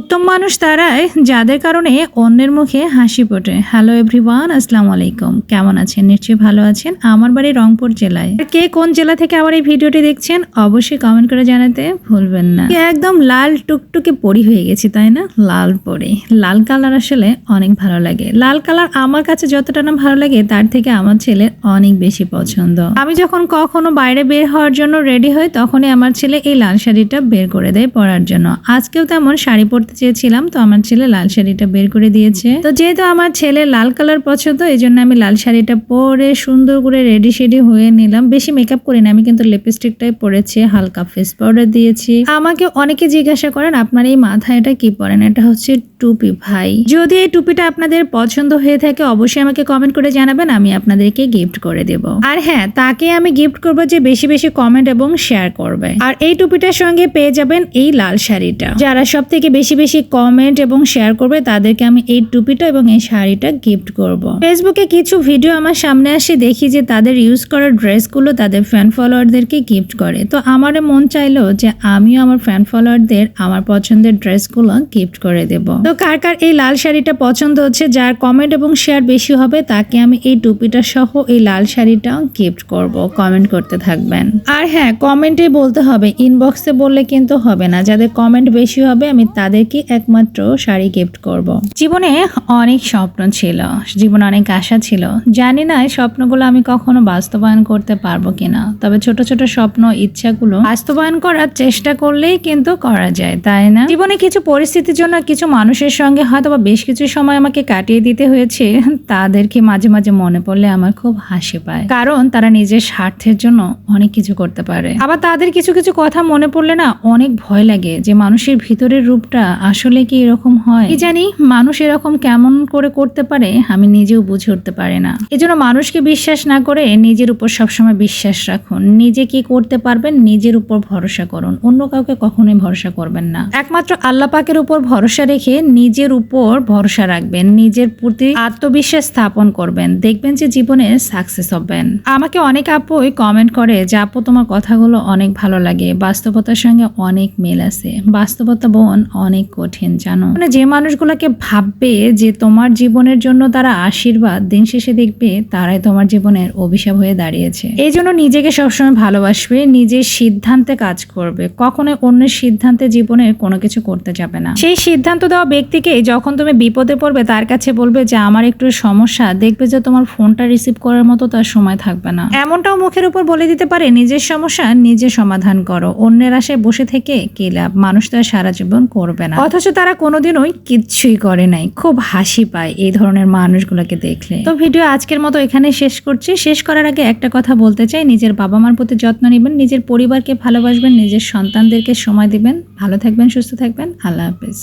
উত্তম মানুষ তারাই, যাদের কারণে অন্যের মুখে হাসি ফোটে। হ্যালো এভরিওয়ান আসসালামু আলাইকুম। কেমন আছেন? নিশ্চয়ই ভালো আছেন। আমার বাড়ি রংপুর জেলায়। কে কোন জেলা থেকে আবার এই ভিডিওটি দেখছেন, অবশ্যই কমেন্ট করে জানাতে ভুলবেন না। একদম লাল টুকটুকে পরি হয়ে গেছি, তাই না? লাল পরি। লাল কালার আসলে অনেক ভালো লাগে। লাল কালার আমার কাছে যতটা না ভালো লাগে, তার থেকে আমার ছেলে অনেক বেশি পছন্দ। আমি যখন কখনো বাইরে বের হওয়ার জন্য রেডি হই, তখনই আমার ছেলে এই লাল শাড়িটা বের করে দেয় পরার জন্য। আজকেও তেমন শাড়ি পরতে চেয়েছিলাম, তো আমার ছেলে লাল শাড়িটা বের করে দিয়েছে। তো যেহেতু আমার ছেলে লাল কালার পছন্দ, এই জন্য আমি লাল শাড়িটা পরে সুন্দর করে রেডি শেডি হয়ে নিলাম। বেশি মেকআপ করি না আমি কিন্তু লিপস্টিকটাই পরেছি, হালকা ফেস পাউডার দিয়েছি। আমাকে অনেকে জিজ্ঞাসা করেন, আপনার এই মাথায় এটা কি পরেন এটা হচ্ছে টুপি ভাই। যদি এই টুপিটা আপনাদের পছন্দ হয়ে থাকে, অবশ্যই আমাকে কমেন্ট করে জানাবেন, আমি আপনাদেরকে গিফট করে দেব। আর হ্যাঁ তাকে আমি গিফট করব যে বেশি বেশি কমেন্ট এবং শেয়ার করবে। আর এই টুপিটার সঙ্গে পেয়ে যাবেন এই লাল শাড়িটা। যারা সব থেকে বেশি বেশি কমেন্ট এবং শেয়ার করবে, তাদেরকে আমি এই টুপিটা এবং এই শাড়িটা গিফট করব। ফেসবুকে কিছু ভিডিও আমার সামনে আসে, দেখি যে তাদের ইউজ করা ড্রেসগুলো তাদের ফ্যান ফলোয়ারদেরকে গিফট করে। তো আমার মন চাইলো যে আমিও আমার ফ্যান ফলোয়ারদের আমার পছন্দের ড্রেসগুলো গিফট করে দেব। তো কার কার এই লাল শাড়িটা পছন্দ হচ্ছে, যার কমেন্ট এবং শেয়ার বেশি হবে, তাকে আমি এই টুপিটা সহ এই লাল শাড়িটাও গিফট করব। কমেন্ট করতে থাকবেন। আর হ্যাঁ কমেন্টে বলতে হবে ইনবক্সে বললে কিন্তু হবে না। যাদের কমেন্ট বেশি হবে, আমি তাদেরকে একমাত্র শাড়ি গিফট করব। জীবনে অনেক স্বপ্ন ছিল, জীবনে অনেক আশা ছিল। জানি না স্বপ্নগুলো আমি কখনো বাস্তবায়ন করতে পারব কিনা, তবে ছোট ছোট স্বপ্ন, ইচ্ছাগুলো বাস্তবায়ন করার চেষ্টা করলেই কিন্তু করা যায়, তাই না? জীবনে কিছু পরিস্থিতির জন্য কিছু মানুষের সঙ্গে হয়তো বা বেশ কিছু সময় আমাকে কাটিয়ে দিতে হয়েছে, তাদেরকে মাঝে মাঝে মনে পড়লে আমার খুব হাসি পায়। কারণ তারা নিজের স্বার্থের জন্য অনেক কিছু করতে পারে। আবার তাদের কিছু কিছু কথা মনে পড়লে না অনেক ভয় লাগে যে মানুষের ভিতরের রূপটা আসলে কি এরকম হয়? কি জানি, মানুষ এরকম কেমন করে করতে পারে আমি নিজেও বুঝে উঠতে পারি না। এজন্য মানুষকে বিশ্বাস না করে নিজের উপর সবসময় বিশ্বাস রাখুন। নিজে কি করতে পারবেন নিজের উপর ভরসা করুন। অন্য কাউকে কখনোই ভরসা করবেন না। একমাত্র আল্লাহ পাকের উপর ভরসা রেখে নিজের উপর ভরসা রাখবেন। নিজের প্রতি আত্মবিশ্বাস স্থাপন করবেন। দেখবেন যে জীবনে সাকসেস হবেন। আমাকে অনেক আপুই কমেন্ট করে যে, আপু, তোমার কথাগুলো অনেক ভালো লাগে। বাস্তবতার সঙ্গে অনেক মিল আছে। বাস্তবতা বোন অনেক কঠিন, জানো? মানে যে মানুষগুলোকে ভাববে যে তোমার জীবনের জন্য তারা আশীর্বাদ, দিন শেষে দেখবে তারাই তোমার জীবনের অভিশাপ হয়ে দাঁড়িয়েছে। এই জন্য নিজেকে সবসময় ভালোবাসবে, নিজের সিদ্ধান্তে কাজ করবে। কখনোই অন্যের সিদ্ধান্তে জীবনে কোনো কিছু করতে যাবে না। সেই সিদ্ধান্ত দেওয়া ব্যক্তিকে যখন তুমি বিপদে পড়বে, তার কাছে বলবে যে, আমার একটু সমস্যা। দেখবে যে তোমার ফোনটা রিসিভ করার মতো তার সময় থাকবে না। এমনটাও মুখের উপর বলে দিতে পারে, নিজের সমস্যা নিজে সমাধান করো। অন্যের আশায় বসে থেকে কি লাভ? মানুষ তো সারা জীবন করবে না। অথচ তারা কোনোদিনই কিচ্ছুই করে নাই। খুব হাসি পায় এই ধরনের মানুষগুলোকে দেখলে। তো ভিডিও আজকের মতো এখানে শেষ করছি। শেষ করার আগে একটা কথা বলতে চাই। নিজের বাবা মার প্রতি যত্ন নেবেন নিজের পরিবারকে ভালোবাসবেন নিজের সন্তানদেরকে সময় দিবেন। ভালো থাকবেন সুস্থ থাকবেন। আল্লাহ হাফেজ।